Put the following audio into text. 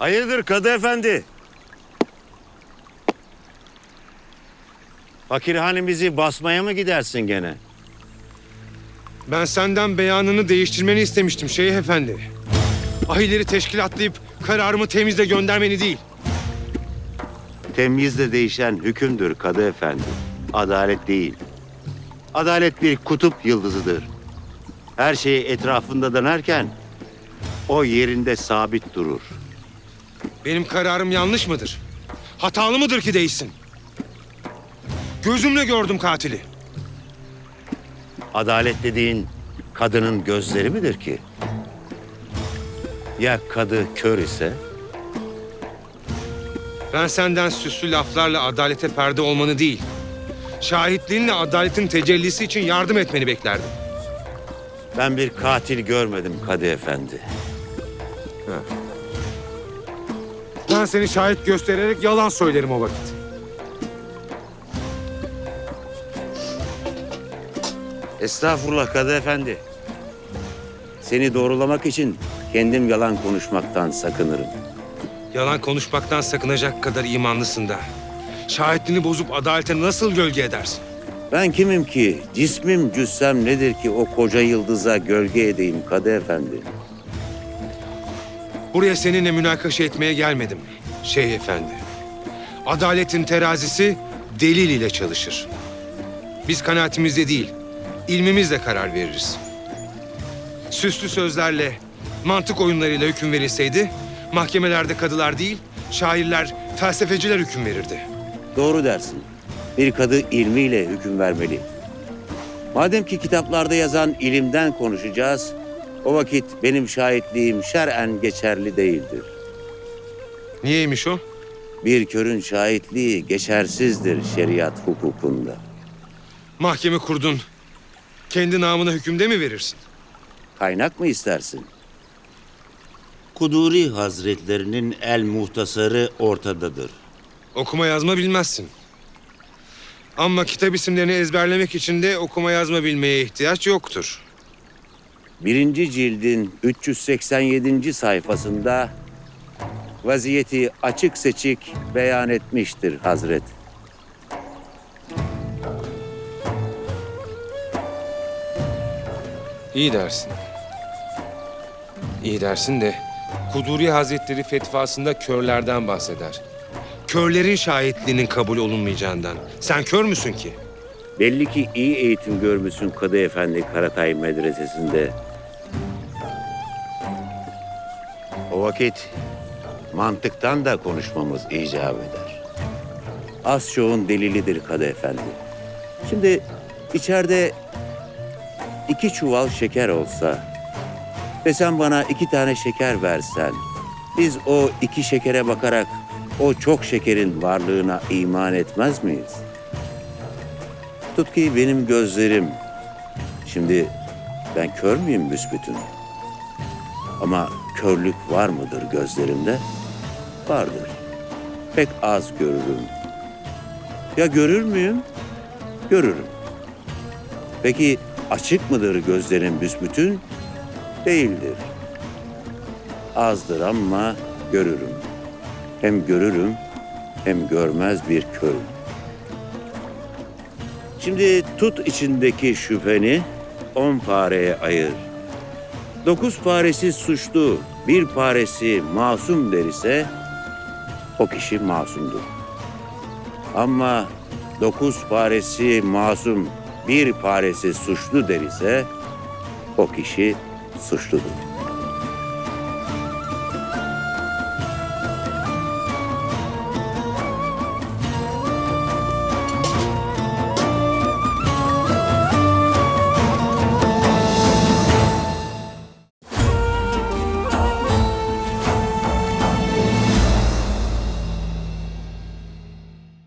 Hayırdır Kadı Efendi? Fakirhanemizi basmaya mı gidersin gene? Ben senden beyanını değiştirmeni istemiştim Şeyh Efendi. Ahileri teşkilatlayıp kararımı temizle göndermeni değil. Temyizle değişen hükümdür Kadı Efendi. Adalet değil. Adalet bir kutup yıldızıdır. Her şey etrafında dönerken o yerinde sabit durur. Benim kararım yanlış mıdır? Hatalı mıdır ki değişsin? Gözümle gördüm katili. Adalet dediğin kadının gözleri midir ki? Ya kadı kör ise? Ben senden süslü laflarla adalete perde olmanı değil, şahitliğinle adaletin tecellisi için yardım etmeni beklerdim. Ben bir katil görmedim Kadı Efendi. Ben seni şahit göstererek yalan söylerim o vakit. Estağfurullah Kadı Efendi. Seni doğrulamak için kendim yalan konuşmaktan sakınırım. Yalan konuşmaktan sakınacak kadar imanlısın da. Şahitliğini bozup adalete nasıl gölge edersin? Ben kimim ki, cismim cüssem nedir ki o koca yıldıza gölge edeyim Kadı Efendi? Buraya seninle münakaşa etmeye gelmedim Şeyh Efendi. Adaletin terazisi delil ile çalışır. Biz kanaatimizle değil, ilmimizle karar veririz. Süslü sözlerle, mantık oyunlarıyla hüküm verilseydi, mahkemelerde kadılar değil, şairler, felsefeciler hüküm verirdi. Doğru dersin. Bir kadı ilmiyle hüküm vermeli. Madem ki kitaplarda yazan ilimden konuşacağız, o vakit benim şahitliğim şer'en geçerli değildir. Niyeymiş o? Bir körün şahitliği geçersizdir şeriat hukukunda. Mahkeme kurdun. Kendi namına hükümde mi verirsin? Kaynak mı istersin? Kuduri Hazretlerinin el muhtasarı ortadadır. Okuma yazma bilmezsin. Ama kitap isimlerini ezberlemek için de okuma yazma bilmeye ihtiyaç yoktur. Birinci cildin 387. sayfasında vaziyeti açık seçik beyan etmiştir Hazret. İyi dersin. İyi dersin de Kuduri Hazretleri fetvasında körlerden bahseder. Körlerin şahitliğinin kabul olunmayacağından. Sen kör müsün ki? Belli ki iyi eğitim görmüşsün Kadı Efendi Karatay Medresesi'nde. O vakit mantıktan da konuşmamız icap eder. Az çoğun delilidir Kadı Efendi. Şimdi içeride iki çuval şeker olsa ve sen bana iki tane şeker versen, biz o iki şekere bakarak o çok şekerin varlığına iman etmez miyiz? Tut ki benim gözlerim. Şimdi ben kör müyüm büsbütün? Ama körlük var mıdır gözlerimde? Vardır. Pek az görürüm. Ya görür müyüm? Görürüm. Peki açık mıdır gözlerim büsbütün? Değildir. Azdır ama görürüm. Hem görürüm hem görmez bir körüm. Şimdi tut içindeki şüpheni on pareye ayır. Dokuz paresi suçlu, bir paresi masum der ise o kişi masumdur. Ama dokuz paresi masum, bir paresi suçlu der ise o kişi suçludur.